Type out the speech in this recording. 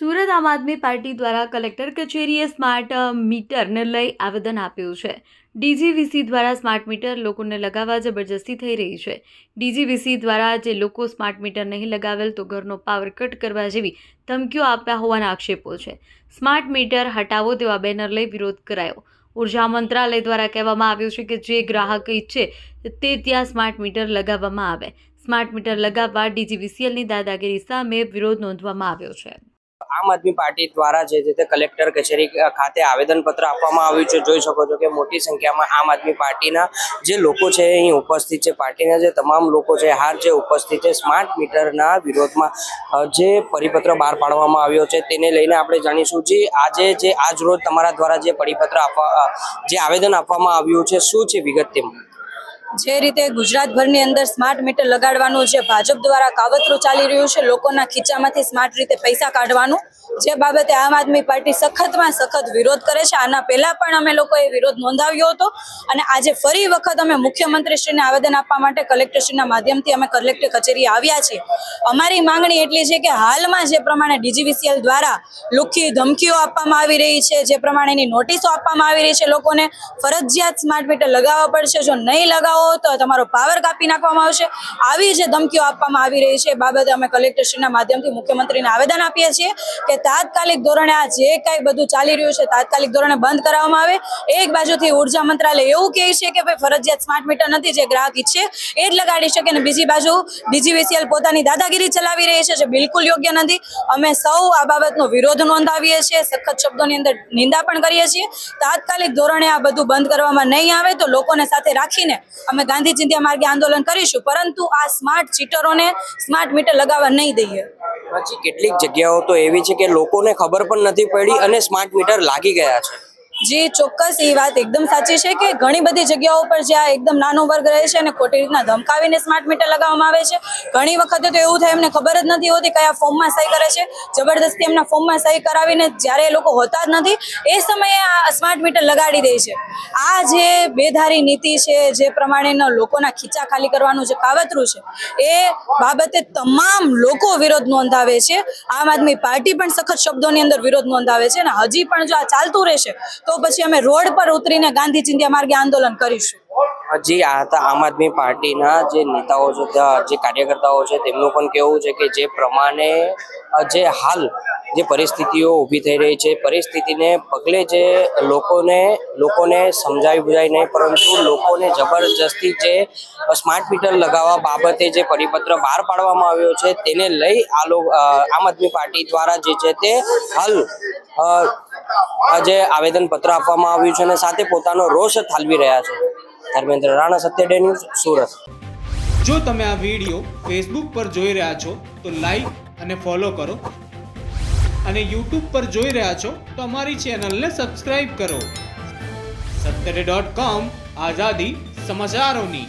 Surat Aam Aadmi party દ્વારા collector કચેરીએ smart મીટરને લઈ આવેદન આપ્યું છે. ડીજીવીસી દ્વારા સ્માર્ટ મીટર લોકોને લગાવવા જબરજસ્તી થઈ રહી છે. ડીજીવીસી દ્વારા જે લોકો સ્માર્ટ મીટર નહીં લગાવેલ તો ઘરનો પાવર કટ કરવા જેવી ધમકીઓ આપ્યા હોવાના આક્ષેપો છે. સ્માર્ટ મીટર હટાવો તેવા બેનર લઈ વિરોધ કરાયો. ઊર્જા મંત્રાલય દ્વારા કહેવામાં આવ્યું છે કે જે ગ્રાહક ઈચ્છે તે ત્યાં સ્માર્ટ મીટર લગાવવામાં આવે. સ્માર્ટ મીટર લગાવવા ડીજીવીસીએલની દાદાગીરી સામે વિરોધ નોંધવામાં આવ્યો છે. આમ આદમી પાર્ટી દ્વારા જે રીતે કલેક્ટર કચેરી ખાતે આવેદનપત્ર આપવામાં આવ્યું છે, જોઈ શકો છો કે મોટી સંખ્યામાં આમ આદમી પાર્ટીના જે લોકો છે, અહીં ઉપસ્થિત છે. પાર્ટીના જે તમામ લોકો છે, હાર જે ઉપસ્થિત છે, સ્માર્ટ મીટરના વિરોધમાં જે પરિપત્ર બહાર પાડવામાં આવ્યો છે, તેને લઈને આપણે જાણીશું જે, આજે જે આજ રોજ તમારા દ્વારા જે પરિપત્ર આપવા જે આવેદન આપવામાં આવ્યું છે, શું છે વિગત તેમાં? જે રીતે ગુજરાતભરની અંદર સ્માર્ટ મીટર લગાડવાનું જે ભાજપ દ્વારા કાવતરું ચાલી રહ્યું છે, લોકોના ખીચામાંથી સ્માર્ટ રીતે પૈસા કાઢવાનું, જે બાબતે આમ આદમી પાર્ટી સખતમાં સખત વિરોધ કરે છે. આના પહેલા પણ અમે લોકોએ વિરોધ નોંધાવ્યો હતો અને આજે ફરી વખત અમે મુખ્યમંત્રીશ્રીને આવેદન આપવા માટે કલેક્ટરશ્રીના માધ્યમથી અમે કલેક્ટર કચેરી આવ્યા છીએ. અમારી માંગણી એટલી છે કે હાલમાં જે પ્રમાણે ડીજીવીસીએલ દ્વારા લુખી ધમકીઓ આપવામાં આવી રહી છે, જે પ્રમાણેની નોટિસો આપવામાં આવી રહી છે લોકોને, ફરજિયાત સ્માર્ટ મીટર લગાવવા પડશે. જો નહીં લગાવો તો તમારો પાવર કાપી નાખવામાં આવશે. આવી જે ધમકીઓ આપવામાં આવી રહી છે, એ બાબતે અમે કલેક્ટરશ્રીના માધ્યમથી મુખ્યમંત્રીને આવેદન આપીએ છીએ કે તાત્કાલિક ધોરણે આ જે કાંઈ બધું ચાલી રહ્યું છે, તાત્કાલિક ધોરણે બંધ કરાવવામાં આવે. એક બાજુથી ઊર્જા મંત્રાલય એવું કહે છે કે ભાઈ ફરજિયાત સ્માર્ટ મીટર નથી જે ગ્રાહક ઈચ્છે, એ જ લગાડી શકે અને બીજી બાજુ ડીજીવીસીએલ પોતાની દાદાગીરી ચલાવી રહી છે, જે બિલકુલ યોગ્ય નથી. અમે સૌ આ બાબતનો વિરોધ નોંધાવીએ છીએ, સખત શબ્દોની અંદર નિંદા પણ કરીએ છીએ. તાત્કાલિક ધોરણે આ બધું બંધ કરવામાં નહીં આવે તો લોકોને સાથે રાખીને અમે ગાંધી ચિંધ્યા માર્ગે આંદોલન કરીશું, પરંતુ આ સ્માર્ટ ચીટરોને સ્માર્ટ મીટર લગાવવા નહીં દઈએ. પછી કેટલીક જગ્યાઓ તો એવી છે કે લોકોને ખબર પણ નથી પડી અને સ્માર્ટ મીટર લાગી ગયા છે. જે, ચોક્કસ એ વાત એકદમ સાચી છે કે ઘણી બધી જગ્યાઓ પર જ્યાં એકદમ નાનો વર્ગ રહે છે અને ખોટી રીતના ધમકાવીને સ્માર્ટ મીટર લગાવવામાં આવે છે. ઘણી વખતે તો એવું થાય એમને ખબર જ નથી હોતી કયા ફોર્મમાં સહી કરે છે. જબરદસ્તી એમના ફોર્મમાં સહી કરાવીને જ્યારે એ લોકો હોતા જ નથી, એ સમયે આ સ્માર્ટ મીટર લગાડી દે છે. આ જે બેધારી નીતિ છે, જે પ્રમાણેના લોકોના ખીચા ખાલી કરવાનું જે કાવતરું છે, એ બાબતે તમામ લોકો વિરોધ નોંધાવે છે. આમ આદમી પાર્ટી પણ સખત શબ્દોની અંદર વિરોધ નોંધાવે છે અને હજી પણ જો આ ચાલતું રહેશે તો પછી અમે રોડ પર ઉતરીને ગાંધી ચિંધ્યા માર્ગે આંદોલન કરીશું. જે, આ હતા આમ આદમી પાર્ટીના જે નેતાઓ છે જે કાર્યકર્તાઓ છે, તેમનું પણ કેવું છે કે જે પ્રમાણે જે હાલ જે પરિસ્થિતિઓ ઊભી થઈ રહી છે, પરિસ્થિતિને પગલે જે લોકોને લોકોને સમજાવી બુજાવી નહીં, પરંતુ લોકોને જબરજસ્તી જે સ્માર્ટ મીટર લગાવવા બાબતે જે પરિપત્ર બહાર પાડવામાં આવ્યો છે, તેને લઈ આ આમ આદમી પાર્ટી દ્વારા જે છે તે હાલ આજે આવેદનપત્ર આપવામાં આવ્યું છે અને સાથે પોતાનો રોષ ઠાલવી રહ્યા છે. ધર્મેન્દ્ર રાણા સત્ય ન્યૂઝ, સુરત. જો તમે આ વીડિયો ફેસબુક પર જોઈ રહ્યા છો, તો લાઈક અને ફોલો કરો. અને યુટ્યુબ પર જોઈ રહ્યા છો, તો અમારી ચેનલને સબસ્ક્રાઇબ કરો. સત્તરે ડોટ કોમ આઝાદી સમાચારોની.